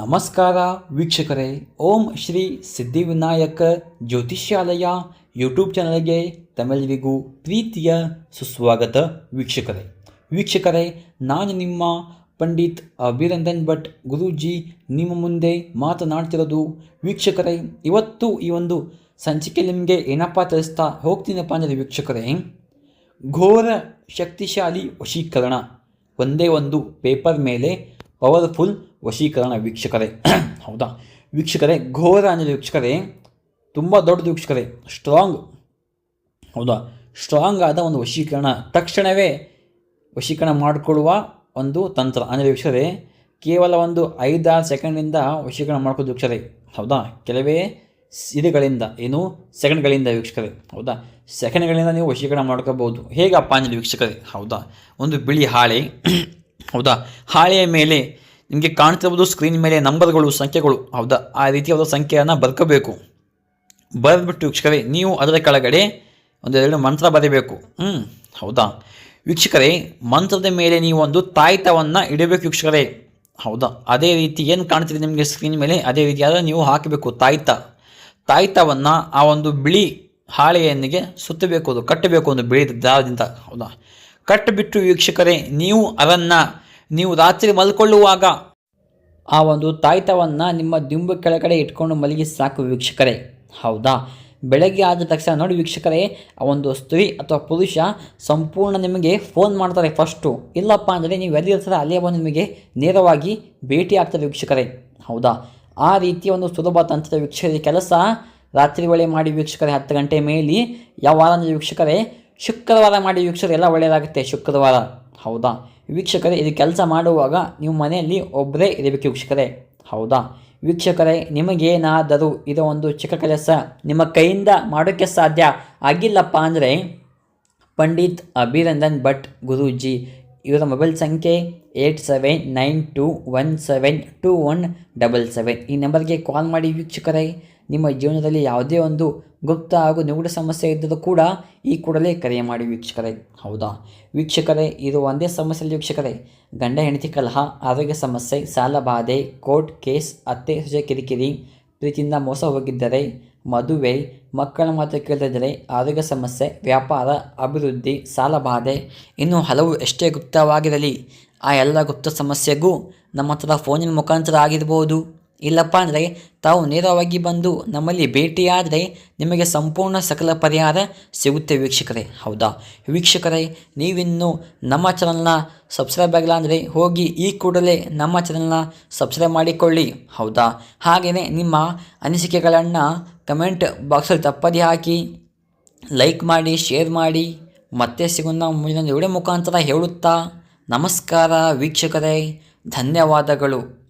ನಮಸ್ಕಾರ ವೀಕ್ಷಕರೇ. ಓಂ ಶ್ರೀ ಸಿದ್ಧಿವಿನಾಯಕ ಜ್ಯೋತಿಷ್ಯಾಲಯ ಯೂಟ್ಯೂಬ್ ಚಾನಲ್ಗೆ ತಮ್ಮೆಲ್ಲರಿಗೂ ಪ್ರೀತಿಯ ಸುಸ್ವಾಗತ ವೀಕ್ಷಕರೇ. ವೀಕ್ಷಕರೇ, ನಾನು ನಿಮ್ಮ ಪಂಡಿತ್ ಅಭಿನಂದನ್ ಭಟ್ ಗುರೂಜಿ. ನಿಮ್ಮ ಮುಂದೆ ಮಾತನಾಡ್ತಿರೋದು ವೀಕ್ಷಕರೇ, ಇವತ್ತು ಈ ಒಂದು ಸಂಚಿಕೆ ನಿಮಗೆ ಏನಪ್ಪ ತಿಳಿಸ್ತಾ ಹೋಗ್ತೀನಪ್ಪ ಅಂದರೆ ವೀಕ್ಷಕರೇ, ಘೋರ ಶಕ್ತಿಶಾಲಿ ವಶೀಕರಣ. ಒಂದೇ ಒಂದು ಪೇಪರ್ ಮೇಲೆ ಪವರ್ಫುಲ್ ವಶೀಕರಣ ವೀಕ್ಷಕರೇ. ಹೌದಾ? ವೀಕ್ಷಕರೇ, ಘೋರ ಅಂಜಲಿ ವೀಕ್ಷಕರೇ, ತುಂಬ ದೊಡ್ಡದು ವೀಕ್ಷಕರೇ ಸ್ಟ್ರಾಂಗ್ ಹೌದಾ? ಸ್ಟ್ರಾಂಗ್ ಆದ ಒಂದು ವಶೀಕರಣ. ತಕ್ಷಣವೇ ವಶೀಕರಣ ಮಾಡಿಕೊಳ್ಳುವ ಒಂದು ತಂತ್ರ. ಅಂದರೆ ವೀಕ್ಷಕರೇ, ಕೇವಲ ಒಂದು ಐದಾರು ಸೆಕೆಂಡಿಂದ ವಶೀಕರಣ ಮಾಡ್ಕೊಳ್ಳೋದು ವೀಕ್ಷಕರೇ. ಹೌದಾ? ಕೆಲವೇ ಸಿರಿಗಳಿಂದ, ಏನು? ಸೆಕೆಂಡ್ಗಳಿಂದ ವೀಕ್ಷಕರೇ. ಹೌದಾ? ಸೆಕೆಂಡ್ಗಳಿಂದ ನೀವು ವಶೀಕರಣ ಮಾಡ್ಕೋಬೋದು ಹೇಗಪ್ಪ ಅಂಜಲಿ ವೀಕ್ಷಕರೇ? ಹೌದಾ? ಒಂದು ಬಿಳಿ ಹಾಳೆ. ಹೌದಾ? ಹಾಳೆಯ ಮೇಲೆ ನಿಮಗೆ ಕಾಣ್ತಿರ್ಬೋದು ಸ್ಕ್ರೀನ್ ಮೇಲೆ ನಂಬರ್ಗಳು, ಸಂಖ್ಯೆಗಳು. ಹೌದಾ? ಆ ರೀತಿಯಾದ ಸಂಖ್ಯೆಯನ್ನು ಬರ್ಕೋಬೇಕು. ಬರೆದ್ಬಿಟ್ಟು ವೀಕ್ಷಕರೇ, ನೀವು ಅದರ ಕೆಳಗಡೆ ಒಂದೆರಡು ಮಂತ್ರ ಬರೀಬೇಕು. ಹ್ಞೂ ಹೌದಾ? ವೀಕ್ಷಕರೇ, ಮಂತ್ರದ ಮೇಲೆ ನೀವು ಒಂದು ತಾಯ್ತವನ್ನು ಇಡಬೇಕು ವೀಕ್ಷಕರೇ. ಹೌದಾ? ಅದೇ ರೀತಿ ಏನು ಕಾಣ್ತಿದೆ ನಿಮಗೆ ಸ್ಕ್ರೀನ್ ಮೇಲೆ? ಅದೇ ರೀತಿಯಾದ ನೀವು ಹಾಕಬೇಕು ತಾಯ್ತ. ತಾಯ್ತವನ್ನು ಆ ಒಂದು ಬಿಳಿ ಹಾಳೆಯನ್ನಿಗೆ ಸುತ್ತಬೇಕು, ಅದು ಕಟ್ಟಬೇಕು ಒಂದು ಬಿಳಿ ದಾರದಿಂದ. ಹೌದಾ? ಕಟ್ಟಿಬಿಟ್ಟು ವೀಕ್ಷಕರೇ, ನೀವು ಅದನ್ನು ನೀವು ರಾತ್ರಿ ಮಲ್ಕೊಳ್ಳುವಾಗ. ಆ ಒಂದು ತಾಯ್ತವನ್ನು ನಿಮ್ಮ ದಿಂಬು ಕೆಳಗಡೆ ಇಟ್ಕೊಂಡು ಮಲಗಿ ಸಾಕು ವೀಕ್ಷಕರೇ. ಹೌದಾ? ಬೆಳಗ್ಗೆ ಆದ ತಕ್ಷಣ ನೋಡಿ ವೀಕ್ಷಕರೇ, ಆ ಒಂದು ಸ್ತ್ರೀ ಅಥವಾ ಪುರುಷ ಸಂಪೂರ್ಣ ನಿಮಗೆ ಫೋನ್ ಮಾಡ್ತಾರೆ ಫಸ್ಟು. ಇಲ್ಲಪ್ಪ ಅಂದರೆ ನೀವು ಎಲ್ಲಿರ್ತಾರೆ ಅಲ್ಲೇ ಬಂದು ನಿಮಗೆ ನೇರವಾಗಿ ಭೇಟಿ ಆಗ್ತಾರೆ ವೀಕ್ಷಕರೇ. ಹೌದಾ? ಆ ರೀತಿಯ ಒಂದು ಸುಲಭ ತಂತ್ರದ ವೀಕ್ಷಕರ ಕೆಲಸ ರಾತ್ರಿ ವೇಳೆ ಮಾಡಿ ವೀಕ್ಷಕರೇ, ಹತ್ತು ಗಂಟೆ ಮೇಲೆ ಯಾವ ವಾರ ವೀಕ್ಷಕರೇ, ಶುಕ್ರವಾರ ಮಾಡಿ ವೀಕ್ಷಕರು, ಎಲ್ಲ ಒಳ್ಳೆಯದಾಗುತ್ತೆ ಶುಕ್ರವಾರ. ಹೌದಾ? ವೀಕ್ಷಕರೇ, ಇದು ಕೆಲಸ ಮಾಡುವಾಗ ನೀವು ಮನೆಯಲ್ಲಿ ಒಬ್ಬರೇ ಇರಬೇಕು ವೀಕ್ಷಕರೇ. ಹೌದಾ? ವೀಕ್ಷಕರೇ, ನಿಮಗೇನಾದರೂ ಇದು ಒಂದು ಚಿಕ್ಕ ಕೆಲಸ, ನಿಮ್ಮ ಕೈಯಿಂದ ಮಾಡೋಕ್ಕೆ ಸಾಧ್ಯ ಆಗಿಲ್ಲಪ್ಪ ಅಂದರೆ ಪಂಡಿತ್ ಅಭಿನಂದನ್ ಭಟ್ ಗುರೂಜಿ ಇವರ ಮೊಬೈಲ್ ಸಂಖ್ಯೆ eight seven nine two one seven two one double seven. ಈ ನಂಬರ್ಗೆ ಕಾಲ್ ಮಾಡಿ ವೀಕ್ಷಕರೇ, ನಿಮ್ಮ ಜೀವನದಲ್ಲಿ ಯಾವುದೇ ಒಂದು ಗುಪ್ತ ಹಾಗೂ ನಿಗೂಢ ಸಮಸ್ಯೆ ಇದ್ದರೂ ಕೂಡ ಈ ಕೂಡಲೇ ಕರೆ ಮಾಡಿ ವೀಕ್ಷಕರೇ. ಹೌದಾ? ವೀಕ್ಷಕರೇ, ಇದು ಒಂದೇ ಸಮಸ್ಯೆ ಇಲ್ಲ ವೀಕ್ಷಕರೇ. ಗಂಡ, ಹೆಂಡತಿ, ಕಲಹ, ಆರೋಗ್ಯ ಸಮಸ್ಯೆ, ಸಾಲ ಬಾಧೆ, ಕೋರ್ಟ್ ಕೇಸ್, ಅತ್ತೆ, ಸೊಸೆ, ಕಿರಿಕಿರಿ, ಪ್ರೀತಿಯಿಂದ ಮೋಸ ಹೋಗಿದ್ದರೆ ಮದುವೆ, ಮಕ್ಕಳ ಮಾತು ಕೇಳದಿದ್ದರೆ ಆರೋಗ್ಯ ಸಮಸ್ಯೆ, ವ್ಯಾಪಾರ, ಅಭಿವೃದ್ಧಿ, ಸಾಲ ಬಾಧೆ, ಇನ್ನು ಹಲವು ಎಷ್ಟೇ ಗುಪ್ತವಾಗಿರಲಿ, ಆ ಎಲ್ಲ ಗುಪ್ತ ಸಮಸ್ಯೆಗೂ ನಮ್ಮ ಹತ್ರ ಫೋನಿನ ಮುಖಾಂತರ ಆಗಿರ್ಬೋದು. ಇಲ್ಲಪ್ಪ ಅಂದರೆ ತಾವು ನೇರವಾಗಿ ಬಂದು ನಮ್ಮಲ್ಲಿ ಭೇಟಿಯಾದರೆ ನಿಮಗೆ ಸಂಪೂರ್ಣ ಸಕಲ ಪರಿಹಾರ ಸಿಗುತ್ತೆ ವೀಕ್ಷಕರೇ. ಹೌದಾ? ವೀಕ್ಷಕರೇ, ನೀವಿನ್ನು ನಮ್ಮ ಚಾನಲ್ನ ಸಬ್ಸ್ಕ್ರೈಬ್ ಆಗಿಲ್ಲ ಅಂದರೆ ಹೋಗಿ ಈ ಕೂಡಲೇ ನಮ್ಮ ಚಾನಲ್ನ ಸಬ್ಸ್ಕ್ರೈಬ್ ಮಾಡಿಕೊಳ್ಳಿ. ಹೌದಾ? ಹಾಗೆಯೇ ನಿಮ್ಮ ಅನಿಸಿಕೆಗಳನ್ನು ಕಮೆಂಟ್ ಬಾಕ್ಸಲ್ಲಿ ತಪ್ಪದಿ ಹಾಕಿ ಲೈಕ್ ಮಾಡಿ ಶೇರ್ ಮಾಡಿ. ಮತ್ತೆ ಸಿಗೋಣ ಮುಂದಿನ ವಿಡಿಯೋ ಮುಖಾಂತರ ಹೇಳುತ್ತಾ ನಮಸ್ಕಾರ ವೀಕ್ಷಕರೇ. ಧನ್ಯವಾದಗಳು.